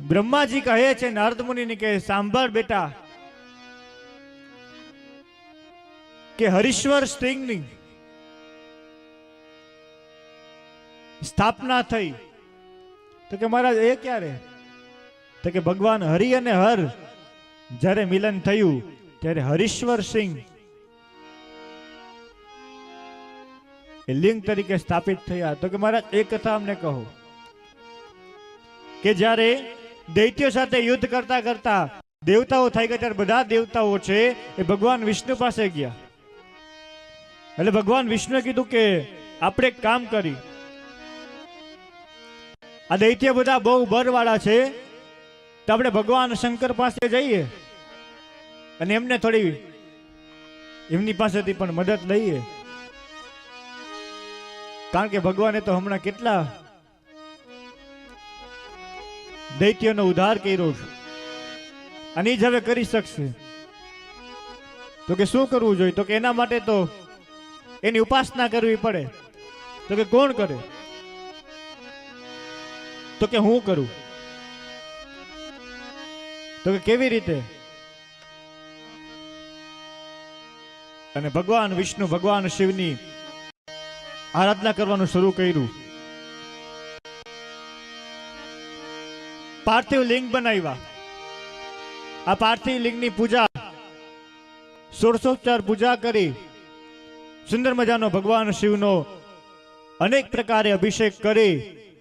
બ્રહ્માજી કહે છે, નારદ મુનિને કે, સાંભળ બેટા કે હરીશ્વર સ્ત્રીની સ્થાપના થઈ. તો કે, મહારાજ, એ ક્યારે? તો કે, ભગવાન હરિ અને હર જ્યારે મિલન થયું, ત્યારે હરીશ્વર સિંહ એ લિંગ તરીકે સ્થાપિત થયા. તો કે, મહારાજ, એ કથા અમને કહો કે જ્યારે દૈત્યો સાથે યુદ્ધ કરતા કરતા દેવતાઓ થઈ ગયા. ત્યારે બધા દેવતાઓ છે એ ભગવાન વિષ્ણુ પાસે ગયા. એટલે ભગવાન વિષ્ણુએ કીધું કે આપણે કામ કરી. આ દૈત્ય બધા બહુ બરવાળા છે. તો આપણે ભગવાન શંકર પાસે જઈએ અને એમને થોડી એમની પાસેથી પણ મદદ લઈએ. કારણ કે ભગવાને તો હમણાં કેટલા દૈત્યનો ઉદ્ધાર કર્યો છે. અને હવે કરી શકશે, તો કે શું કરવું જોઈએ? તો કે એના માટે તો એની ઉપાસના કરવી પડે. તો કે કોણ કરે? તો કે હું કરું? તો કે કેવી રીતે? અને ભગવાન વિષ્ણુ, ભગવાન શિવની આરાધના કરવાનું શરૂ કર્યું. પાર્થિવ લિંગ બનાવ્યા. આ પાર્થિવ લિંગની પૂજા સોળસોપચાર પૂજા કરી સુંદર મજાનો ભગવાન શિવનો અનેક પ્રકારે અભિષેક કરી,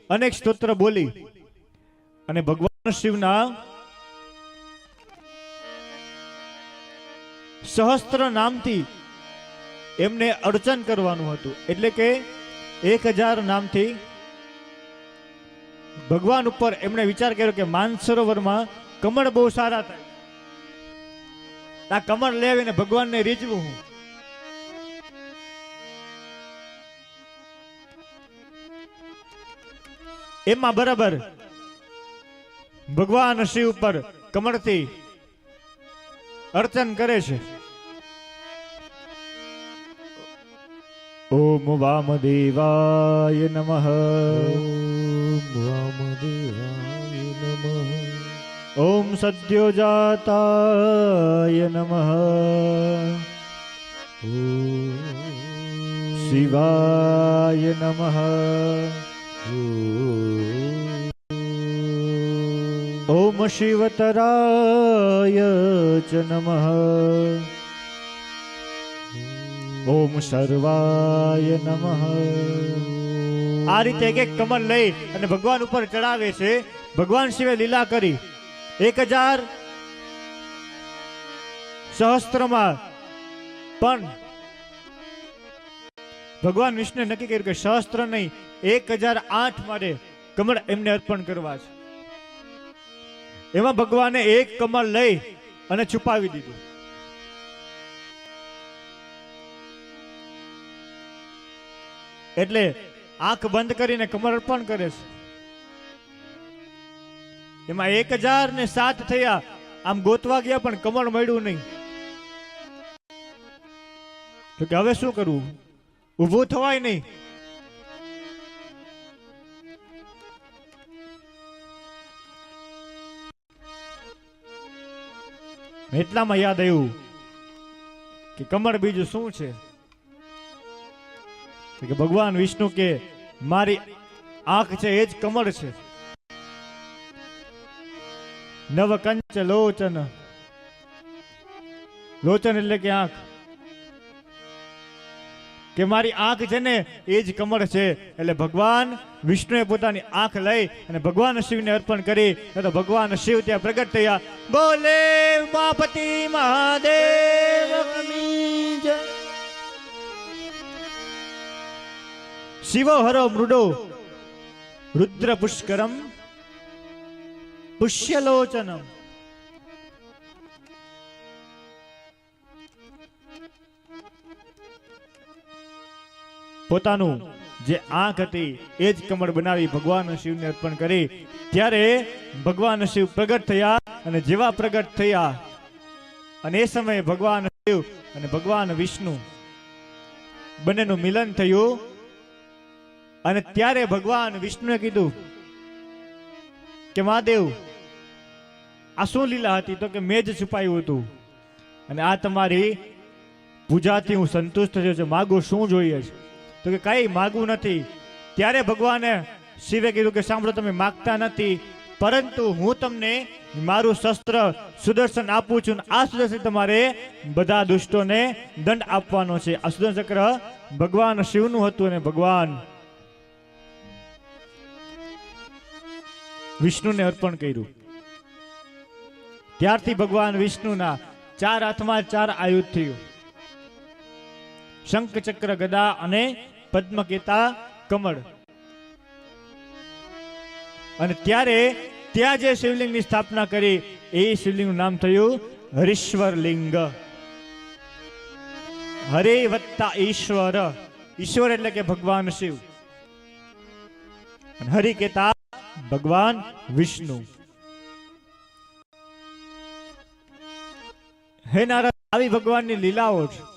અનેક સ્તોત્ર બોલી. અને ભગવાન શિવના સહસ્ત્ર નામથી એમને અર્ચન કરવાનું હતું. એટલે કે એક હજાર નામથી ભગવાન ઉપર એમણે વિચાર કર્યો કે માનસરોવરમાં કમળ બહુ સારા થાય. આ કમળ લેવીને ભગવાનને રીઝવું હું. એમાં બરાબર ભગવાન શિવ ઉપર કમળથી અર્ચન કરે છે. ઓમ વામદેવાય નમઃ. વામદેવાય નમઃ ઓમ સદ્યોજાતાય નમઃ શિવાય નમઃ ઓમ શિવતરાય ચ નમઃ ઓમ સર્વાય નમઃ આ રીતે એક એક કમળ લઈ અને ભગવાન ઉપર ચડાવે છે. ભગવાન શિવે લીલા કરી. એક હજાર સહસ્ત્રમાં પણ ભગવાન વિષ્ણુ નક્કી કર્યું કે સહસ્ત્ર નહીં, એક હજાર આઠ માટે કમળ એમને અર્પણ કરવા છે. એમાં ભગવાને એક કમળ લઈ અને છુપાવી દીધું. એટલે આંખ બંધ કરીને કમર અર્પણ કરે છે. એમાં એક હજાર ને સાત થયા. આમ ગોતવા ગયા પણ કમળ મળ્યું નહીં. તો કે હવે શું કરવું? ઊભું થવાય નહીં. એટલામાં યાદ આવ્યું કે કમળ બીજું શું છે? કે ભગવાન વિષ્ણુ કે મારી આંખ છે એ જ કમળ છે. નવકંચ લોચન. લોચન એટલે કે આંખ. કે મારી આંખ છે ને એ જ કમળ છે. એટલે ભગવાન વિષ્ણુએ પોતાની આંખ લઈ અને ભગવાન શિવને અર્પણ કરી. તો ભગવાન શિવ ત્યાં પ્રગટ થયા. બોલે ઉમાપતિ મહાદેવ શિવો મૃડો. રુદ્ર પુષ્કરમ પુષ્યલોચનમ. પોતાનું જે આંખ હતી, એ જ કમળ બનાવી ભગવાન શિવને અર્પણ કરી. ત્યારે ભગવાન શિવ પ્રગટ થયા અને જેવા પ્રગટ થયા, અને એ સમયે ભગવાન શિવ અને ભગવાન વિષ્ણુ બંનેનું મિલન થયું. અને ત્યારે ભગવાન વિષ્ણુએ કીધું કે, મહાદેવ, આ શું લીલા હતી? તો કે મેં છુપાયું હતું. અને આ તમારી પૂજાથી હું સંતુષ્ટ થયો છું. માગું શું જોઈએ છે? તો કે, કઈ માગવું નથી. ત્યારે ભગવાને શિવે કીધું કે, સાંભળો, તમે માગતા નથી, પરંતુ હું તમને મારું શસ્ત્ર સુદર્શન આપું છું. આ સુદર્શન તમારે બધા દુષ્ટોને દંડ આપવાનો છે. આ સુદર્શન ચક્ર ભગવાન શિવનું હતું અને ભગવાન વિષ્ણુને અર્પણ કર્યું. ત્યારથી ભગવાન વિષ્ણુના ચાર હાથમાં ચાર આયુધ થયું. શંખ ચક્ર ગદા અને પદ્મકેતા, કમળ. અને ત્યારે ત્યાં જે શિવલિંગની સ્થાપના કરી, એ શિવલિંગનું નામ થયું હરીશ્વર લિંગ હરે વત્તા ઈશ્વર. ઈશ્વર એટલે કે ભગવાન શિવ. હરિ કેતા ભગવાન વિષ્ણુ. હે નારદ આવી ભગવાનની લીલાઓ છે.